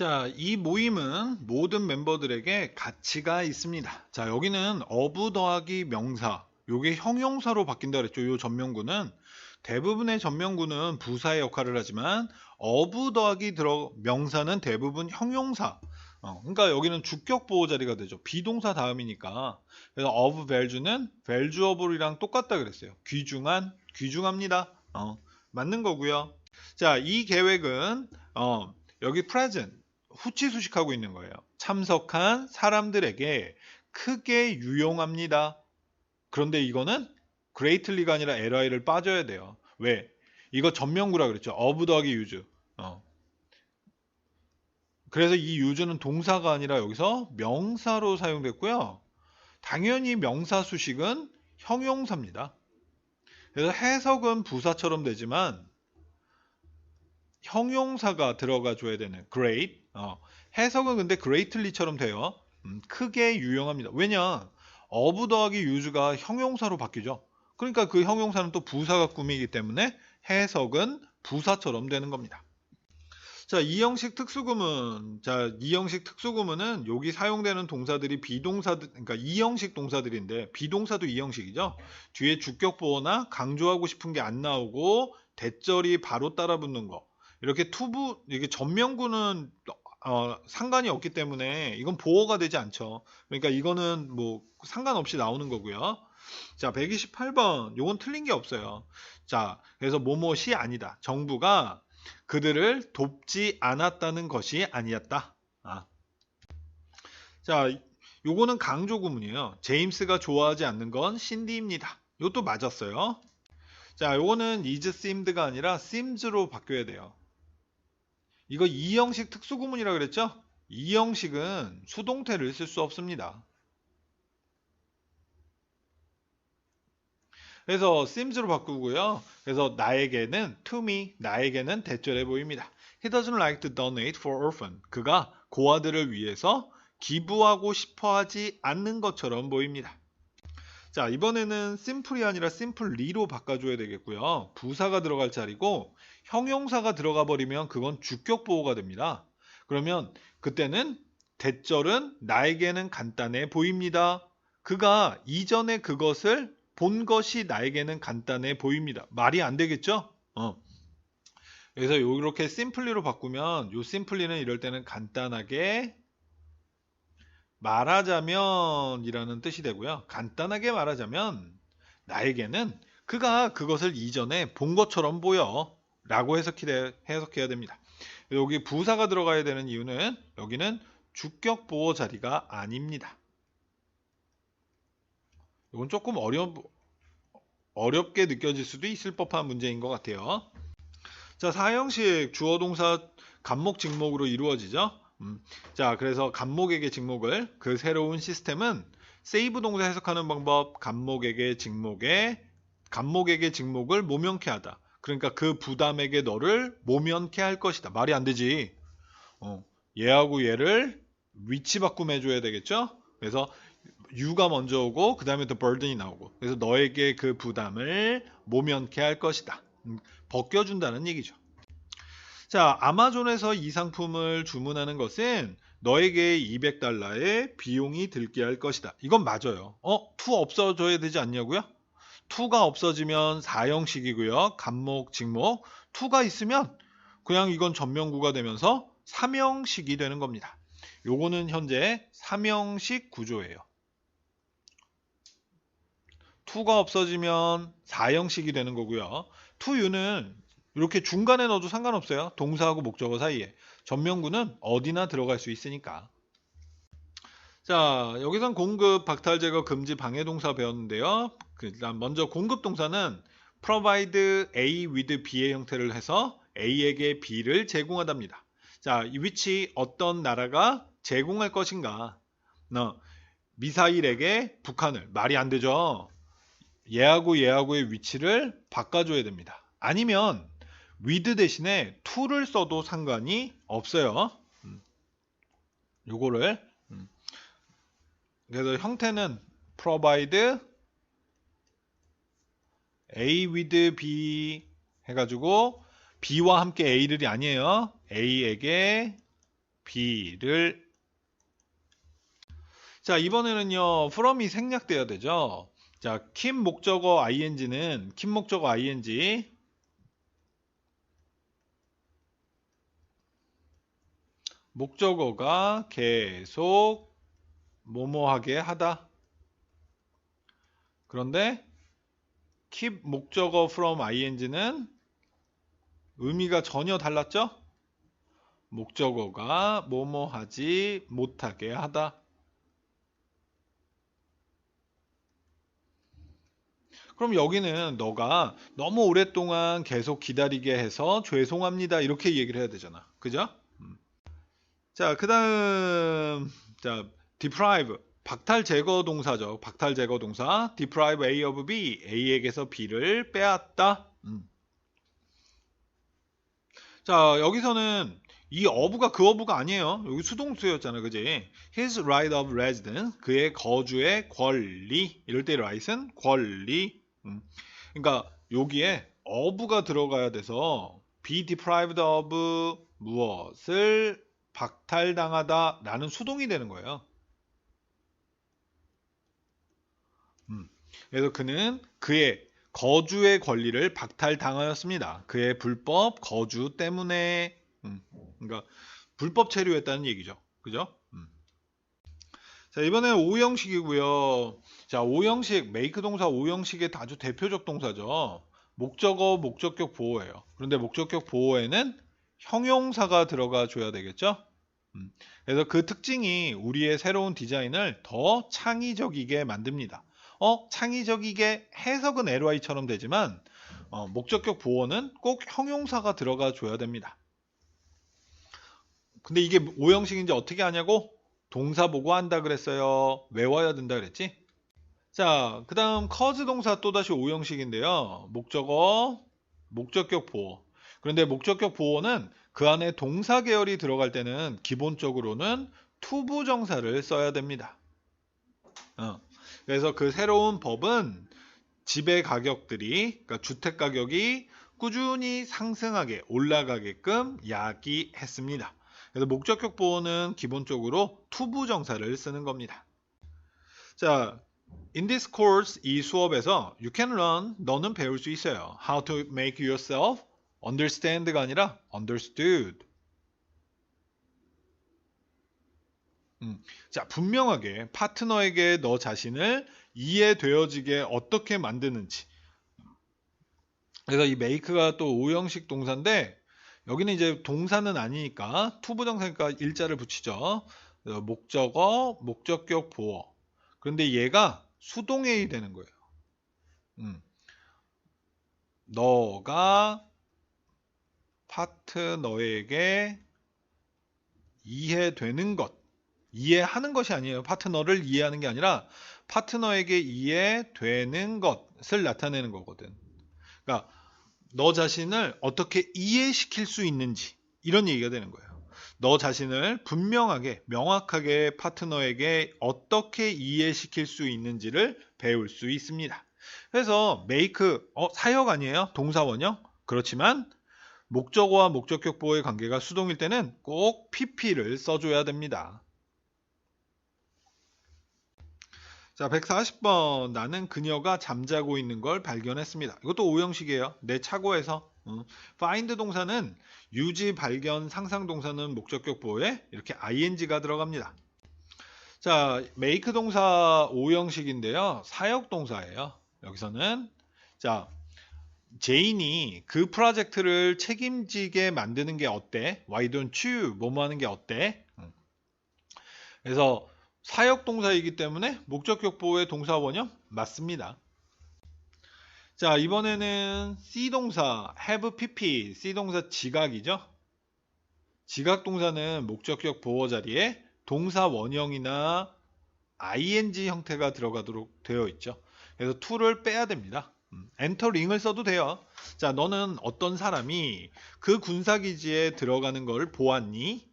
자, 이 모임은 모든 멤버들에게 가치가 있습니다. 자, 여기는 어부 더하기 명사. 요게 형용사로 바뀐다 그랬죠. 요 전명구는 대부분의 전명구는 부사의 역할을 하지만 어부 더하기 들어 명사는 대부분 형용사. 어, 그러니까 여기는 주격 보호 자리가 되죠. 비동사 다음이니까. 그래서 of value는 valuable이랑 똑같다 그랬어요. 귀중한, 귀중합니다. 어, 맞는 거고요. 자, 이 계획은 어, 여기 present 후치 수식하고 있는 거예요. 참석한 사람들에게 크게 유용합니다. 그런데 이거는 greatly가 아니라 li를 빠져야 돼요. 왜? 이거 전명구라 그랬죠. of 더하기 use. 어. 그래서 이 use는 동사가 아니라 여기서 명사로 사용됐고요. 당연히 명사 수식은 형용사입니다. 그래서 해석은 부사처럼 되지만 형용사가 들어가 줘야 되는 great 어, 해석은 근데 greatly처럼 돼요. 음, 크게 유용합니다. 왜냐 of 더하기 use가 형용사로 바뀌죠. 그러니까 그 형용사는 또 부사가 꾸미기 때문에 해석은 부사처럼 되는 겁니다. 자, 이 형식 특수구문. 자, 이 형식 특수구문은 여기 사용되는 동사들이 비동사들, 그러니까 이 형식 동사들인데 비동사도 이 형식이죠. 뒤에 주격 보어나 강조하고 싶은 게 안 나오고 대절이 바로 따라 붙는 거. 이렇게 투부 이게 전명구는 어, 상관이 없기 때문에 이건 보호가 되지 않죠. 그러니까 이거는 뭐 상관없이 나오는 거고요. 자, 128번. 요건 틀린 게 없어요. 자, 그래서 뭐뭐시 아니다. 정부가 그들을 돕지 않았다는 것이 아니었다. 아. 자, 요거는 강조 구문이에요. 제임스가 좋아하지 않는 건 신디입니다. 요것도 맞았어요. 자, 요거는 is seemed가 아니라 seems로 바뀌어야 돼요. 이거 이 형식 특수구문이라 그랬죠? 이 형식은 수동태를 쓸 수 없습니다. 그래서 seems로 바꾸고요. 그래서 나에게는 to me, 나에게는 대절해 보입니다. He doesn't like to donate for orphan. 그가 고아들을 위해서 기부하고 싶어 하지 않는 것처럼 보입니다. 자, 이번에는 simple이 아니라 simply로 바꿔줘야 되겠고요. 부사가 들어갈 자리고 형용사가 들어가 버리면 그건 주격 보호가 됩니다. 그러면 그때는 대절은 나에게는 간단해 보입니다. 그가 이전에 그것을 본 것이 나에게는 간단해 보입니다. 말이 안 되겠죠? 어. 그래서 이렇게 심플리로 바꾸면 요 심플리는 이럴 때는 간단하게 말하자면 이라는 뜻이 되고요. 간단하게 말하자면 나에게는 그가 그것을 이전에 본 것처럼 보여 라고 해석해야 됩니다. 여기 부사가 들어가야 되는 이유는 여기는 주격 보호 자리가 아닙니다. 이건 조금 어려, 어렵게 느껴질 수도 있을 법한 문제인 것 같아요. 자, 사형식 주어 동사 간목 직목으로 이루어지죠. 음, 자, 그래서 간목에게 직목을 그 새로운 시스템은 세이브 동사 해석하는 방법 간목에게 직목에 간목에게 직목을 모면케 하다. 그러니까 그 부담에게 너를 모면케 할 것이다. 말이 안 되지. 어, 얘하고 얘를 위치 바꿈 해 줘야 되겠죠? 그래서 유가 먼저 오고 그 다음에 또 burden이 나오고 그래서 너에게 그 부담을 모면케 할 것이다. 음, 벗겨준다는 얘기죠. 자, 아마존에서 이 상품을 주문하는 것은 너에게 200달러의 비용이 들게 할 것이다. 이건 맞아요. 어? 투 없어져야 되지 않냐고요? 투가 없어지면 4형식이고요. 간목, 직목. 투가 있으면 그냥 이건 전명구가 되면서 3형식이 되는 겁니다. 요거는 현재 3형식 구조예요. 투가 없어지면 4형식이 되는 거고요. 투유는 이렇게 중간에 넣어도 상관없어요. 동사하고 목적어 사이에. 전명구는 어디나 들어갈 수 있으니까. 자, 여기선 공급, 박탈 제거, 금지, 방해 동사 배웠는데요. 그다음 먼저 공급 동사는 provide A with B의 형태를 해서 A에게 B를 제공하답니다. 자, 이 위치 어떤 나라가 제공할 것인가? 너 미사일에게 북한을 말이 안 되죠. 얘하고 얘하고의 위치를 바꿔줘야 됩니다. 아니면 with 대신에 to를 써도 상관이 없어요. 음. 요거를 음. 그래서 형태는 provide A with B 해가지고 B와 함께 A들이 아니에요. A에게 B를 자 이번에는요 from이 생략돼야 되죠 자 keep 목적어 ing는 keep 목적어 ing 목적어가 계속 뭐뭐하게 하다 그런데 keep 목적어 from ing는 의미가 전혀 달랐죠? 목적어가 뭐뭐 하지 못하게 하다. 그럼 여기는 너가 너무 오랫동안 계속 기다리게 해서 죄송합니다. 이렇게 얘기를 해야 되잖아. 그죠? 음. 자, 그 다음, 자, deprive. 박탈 제거 동사죠. 박탈 제거 동사. deprive A of B. A에게서 B를 빼앗다. 음. 자, 여기서는 이 어부가 그 어부가 아니에요. 여기 수동수였잖아요. 그지? His right of residence. 그의 거주의 권리. 이럴 때 right은 권리. 음. 그러니까 여기에 어부가 들어가야 돼서 be deprived of 무엇을 박탈당하다 라는 수동이 되는 거예요. 음. 그래서 그는 그의 거주의 권리를 박탈당하였습니다. 그의 불법 거주 때문에 음. 그러니까 불법 체류했다는 얘기죠. 그죠? 음. 자, 이번에 오형식이고요. 자, 오형식, 메이크 동사 오형식의 아주 대표적 동사죠. 목적어, 목적격 보호예요. 그런데 목적격 보호에는 형용사가 들어가 줘야 되겠죠? 음. 그래서 그 특징이 우리의 새로운 디자인을 더 창의적이게 만듭니다. 어, 창의적이게 해석은 ly처럼 되지만 어, 목적격 보호는 꼭 형용사가 들어가 줘야 됩니다. 근데 이게 오형식인지 어떻게 하냐고? 동사 보고 한다 그랬어요. 외워야 된다 그랬지? 자, 그 다음 커즈 동사 또다시 오형식인데요. 목적어, 목적격 보호. 그런데 목적격 보호는 그 안에 동사 계열이 들어갈 때는 기본적으로는 투부 정사를 써야 됩니다. 어. 그래서 그 새로운 법은 집의 가격들이, 그러니까 주택 가격이 꾸준히 상승하게 올라가게끔 야기했습니다. 그래서 목적격 보호는 기본적으로 투부 정사를 쓰는 겁니다. 자, in this course 이 수업에서 you can learn 너는 배울 수 있어요. how to make yourself understand가 아니라 understood. 음, 자, 분명하게 파트너에게 너 자신을 이해되어지게 어떻게 만드는지. 그래서 이 make가 또 오형식 동사인데 여기는 이제 동사는 아니니까 투부정사니까 일자를 붙이죠. 어, 목적어, 목적격 보어. 그런데 얘가 수동해이 되는 거예요. 음. 너가 파트너에게 이해되는 것, 이해하는 것이 아니에요. 파트너를 이해하는 게 아니라 파트너에게 이해되는 것을 나타내는 거거든. 그러니까 너 자신을 어떻게 이해시킬 수 있는지 이런 얘기가 되는 거예요. 너 자신을 분명하게 명확하게 파트너에게 어떻게 이해시킬 수 있는지를 배울 수 있습니다. 그래서 make 어, 사역 아니에요? 동사 원형? 그렇지만 목적어와 목적격 보호의 관계가 수동일 때는 꼭 pp를 써줘야 됩니다. 자, 140번. 나는 그녀가 잠자고 있는 걸 발견했습니다. 이것도 오형식이에요. 내 차고에서. 어. find 동사는 유지, 발견, 상상 동사는 목적격 보호에 이렇게 ing가 들어갑니다. 자, make 동사 오형식인데요. 사역 동사예요. 여기서는 자, 제인이 그 프로젝트를 책임지게 만드는 게 어때? Why don't you? 뭐뭐 하는 게 어때? 그래서 사역 동사이기 때문에 목적 격 보호의 동사 원형 맞습니다. 자, 이번에는 C 동사 have pp C 동사 지각이죠. 지각 동사는 목적격 보호 자리에 동사 원형이나 ing 형태가 들어가도록 되어 있죠. 그래서 to를 빼야 됩니다. 엔터링을 써도 돼요. 자, 너는 어떤 사람이 그 군사기지에 들어가는 걸 보았니?